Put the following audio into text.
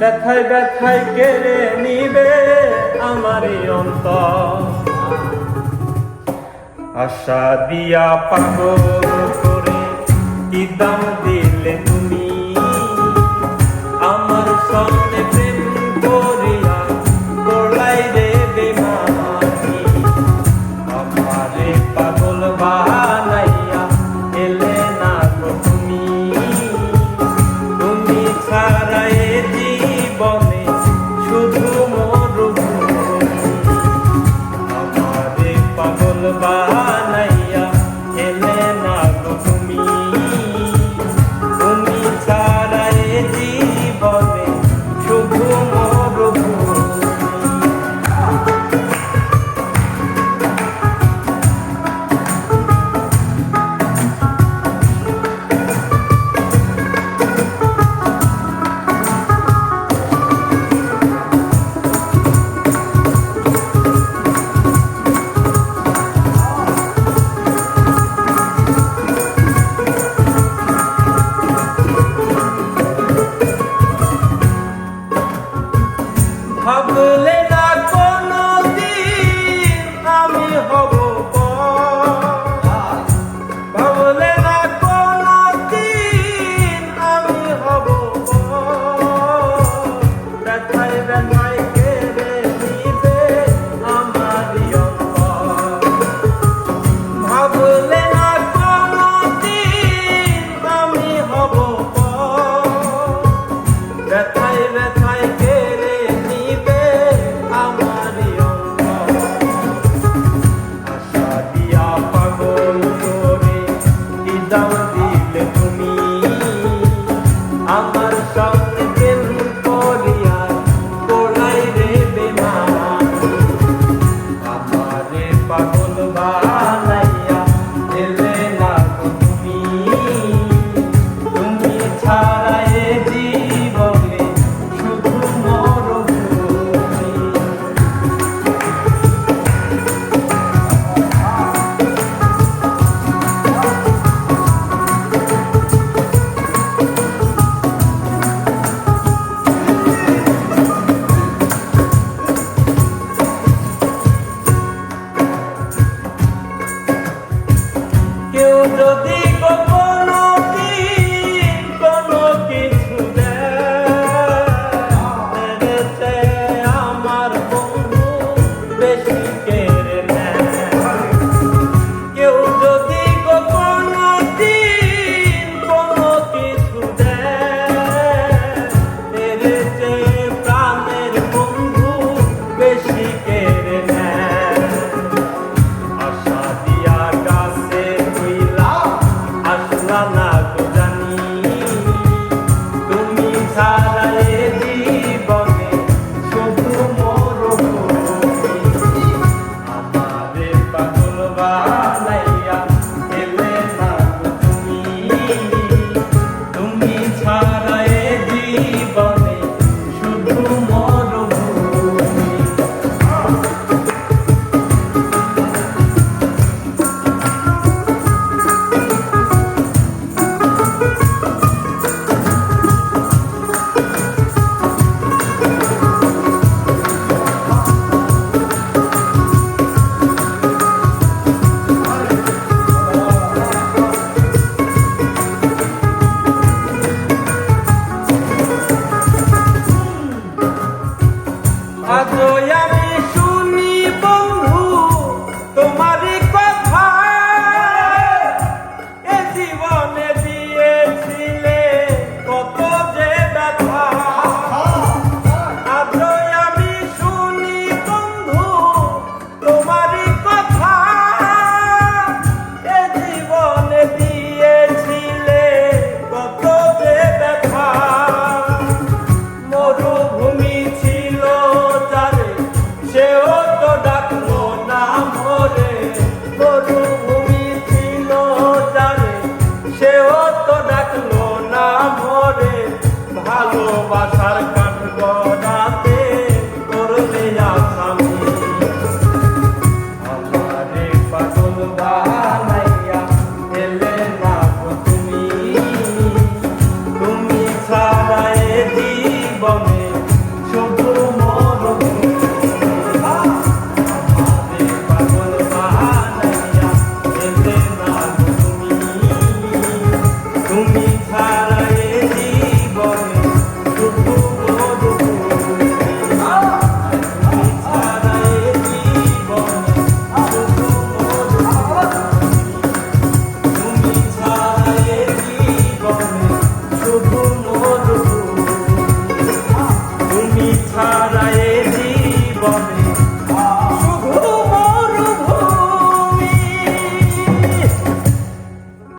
ব্যথায় ব্যথায় কেড়ে নিবে আমার অন্ত আশা দিয়া পাগল করে কি দাম দিয়ে নাই ব্যথায় ব্যথায় কেড়ে নিবে আমারই অঙ্গ। আশা দিয়া পাগল করে দিদাম দিলে inside জীবনে pasar ka